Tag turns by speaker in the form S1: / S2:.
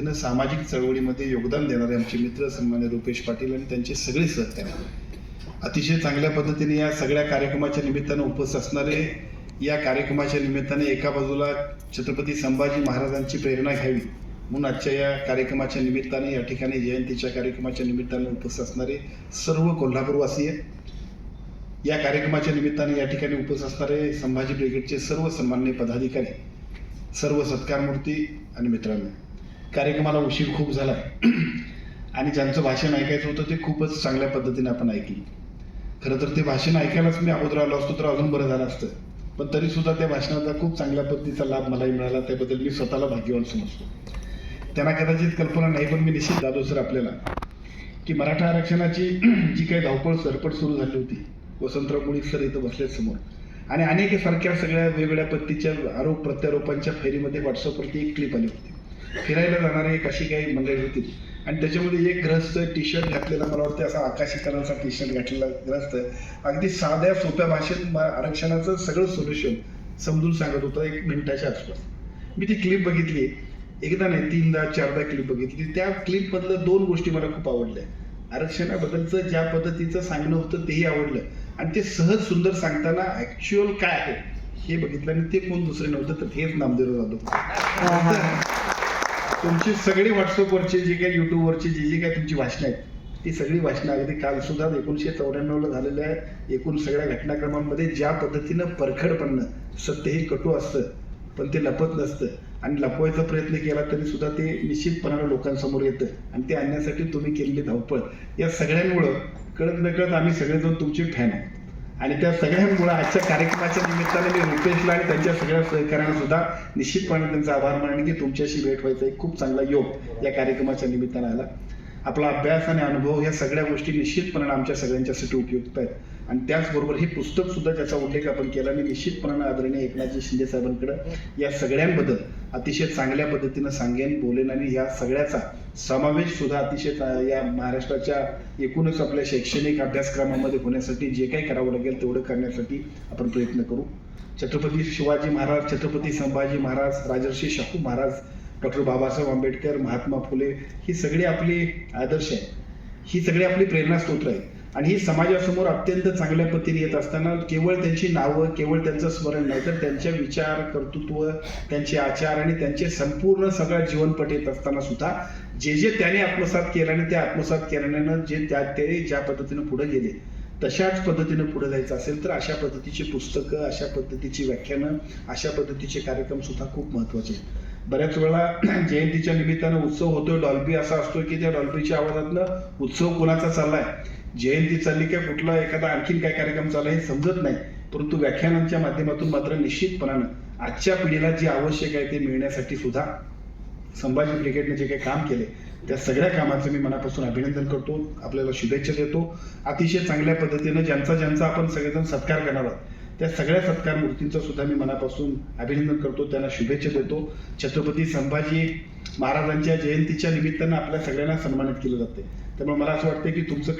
S1: पद्धतीनं सामाजिक चळवळीमध्ये योगदान देणारे आमचे मित्र सन्मान्य रुपेश पाटील आणि त्यांचे सगळे सहकारी अतिशय चांगल्या पद्धतीने या सगळ्या कार्यक्रमाच्या निमित्तानं उपस्थित असणारे या कार्यक्रमाच्या निमित्ताने एका बाजूला छत्रपती संभाजी महाराजांची प्रेरणा घ्यावी म्हणून आजच्या या कार्यक्रमाच्या निमित्ताने या ठिकाणी जयंतीच्या कार्यक्रमाच्या निमित्ताने उपस्थित असणारे सर्व कोल्हापूरवासीय या कार्यक्रमाच्या निमित्ताने या ठिकाणी उपस्थित असणारे संभाजी ब्रिगेडचे सर्व सन्मान्य पदाधिकारी सर्व सत्कारमूर्ती आणि मित्रांनो. कार्यक्रमाला उशीर खूप झाला आणि ज्यांचं भाषण ऐकायचं होतं ते खूपच चांगल्या पद्धतीने आपण ऐकली. खरं तर ते भाषण ऐकायलाच मी अगोदर आलो असतो तर अजून बरं झालं असतं. पण तरी सुद्धा त्या भाषणाचा खूप चांगल्या पद्धतीचा लाभ मलाही मिळाला त्याबद्दल मी स्वतःला भाग्यवान समजतो. त्यांना कदाचित कल्पना नाही पण मी निश्चित दादो सर आपल्याला की मराठा आरक्षणाची जी काही धावपळ सरपट सुरू झाली होती वसंतराव मुळीक सर इथं बसलेत समोर. आणि अनेक सारख्या सगळ्या वेगवेगळ्या पद्धतीच्या आरोप प्रत्यारोपांच्या फैरीमध्ये व्हॉट्सअपवरती एक क्लिप आली होती. फिरायला जाणारे एक अशी काही मंडळी होती. आणि त्याच्यामध्ये एक ग्रस्त टी शर्ट घातलेला मला वाटतं असा आकाशी कलरचा टी शर्ट घातलेला ग्रस्त. अगदी साध्या सोप्या भाषेत आरक्षणाचं सगळं सोल्युशन समजून सांगत होतं एक मिनिटाच्या आसपास. मी ती क्लिप बघितली. एकदा नाही तीनदा चारदा क्लिप बघितली. त्या क्लिपमधलं दोन गोष्टी मला खूप आवडल्या. आरक्षणाबद्दलचं ज्या पद्धतीचं सांगणं होतं तेही आवडलं. आणि ते सहज सुंदर सांगताना ऍक्च्युअल काय आहे हे बघितलं. आणि ते कोण दुसरे नव्हतं तर हेच नामदेव जाधव. तुमची सगळी व्हॉट्सअपवरची जी काही युट्यूबवरची जी जी काही तुमची भाषणं आहेत ती सगळी भाषणं अगदी काल सुद्धा एकोणीसशे चौऱ्याण्णवला झालेल्या एकूण सगळ्या घटनाक्रमांमध्ये ज्या पद्धतीनं परखडपणं सत्य हे कटू असतं पण ते लपत नसतं. आणि लपवायचा प्रयत्न केला तरी सुद्धा ते निश्चितपणानं लोकांसमोर येतं आणि ते आणण्यासाठी तुम्ही केलेली धावपळ. या सगळ्यांमुळं कळत नकळत आम्ही सगळेजण तुमचे फॅन आहोत. आणि त्या सगळ्यांमुळे आजच्या कार्यक्रमाच्या निमित्ताने मी रुपेशला आणि त्यांच्या सगळ्या सहकार्यांना सुद्धा निश्चितपणे त्यांचा आभार मानेन की तुमच्याशी भेट व्हायचा एक खूप चांगला योग या कार्यक्रमाच्या निमित्ताने आला. आपला अभ्यास आणि अनुभव या सगळ्या गोष्टी निश्चितपणे आमच्या सगळ्यांच्यासाठी उपयुक्त आहेत. आणि त्याचबरोबर हे पुस्तक सुद्धा ज्याचा उल्लेख आपण केला आणि निश्चितपणे आदरणीय एकनाथजी शिंदे साहेबांकडे या सगळ्यांबद्दल अतिशय चांगल्या पद्धतीनं सांगेन बोलेन आणि या सगळ्याचा समावेश सुद्धा अतिशय चा- या महाराष्ट्राच्या एकूणच आपल्या शैक्षणिक अभ्यासक्रमामध्ये होण्यासाठी जे काही करावं लागेल तेवढं करण्यासाठी आपण प्रयत्न करू. छत्रपती शिवाजी महाराज छत्रपती संभाजी महाराज राजर्षी शाहू महाराज डॉक्टर बाबासाहेब आंबेडकर महात्मा फुले ही सगळी आपली आदर्श आहे. ही सगळी आपली प्रेरणास्त्रोत्र आहे. आणि ही समाजासमोर अत्यंत चांगल्या पद्धतीने येत असताना केवळ त्यांची नावं केवळ त्यांचं स्मरण नाही तर त्यांचे विचार कर्तृत्व त्यांचे आचार आणि त्यांचे संपूर्ण सगळा जीवनपट येत असताना सुद्धा जे जे त्याने आत्मसात केल्याने त्या आत्मसात केल्यानं जे त्या ते ज्या पद्धतीनं पुढे गेले तशाच पद्धतीनं पुढे जायचं असेल तर अशा पद्धतीची पुस्तकं अशा पद्धतीची व्याख्यानं अशा पद्धतीचे कार्यक्रम सुद्धा खूप महत्त्वाचे आहेत. बऱ्याच वेळा जयंतीच्या निमित्तानं उत्सव होतोय डॉल्बी असा असतो की त्या डॉल्बीच्या आवाजातनं उत्सव कोणाचा चाललाय? जयंती चालली काय कुठला एखादा आणखीन काय कार्यक्रम चालला हे समजत नाही. परंतु व्याख्यानांच्या माध्यमातून मात्र निश्चितपणानं आजच्या पिढीला जे आवश्यक आहे ते मिळण्यासाठी सुद्धा संभाजी ब्रिगेडने जे काही काम केले त्या सगळ्या कामाचं मी मनापासून अभिनंदन करतो. आपल्याला शुभेच्छा देतो. अतिशय चांगल्या पद्धतीनं ज्यांचा ज्यांचा आपण सगळेजण सत्कार करणार आहोत त्या सगळ्या सत्कार मूर्तींचं सुद्धा मी मनापासून अभिनंदन करतो. त्यांना शुभेच्छा देतो. छत्रपती संभाजी महाराजांच्या जयंतीच्या निमित्तानं आपल्या सगळ्यांना सन्मानित केलं जाते त्यामुळे मला असं वाटतं की तुमचं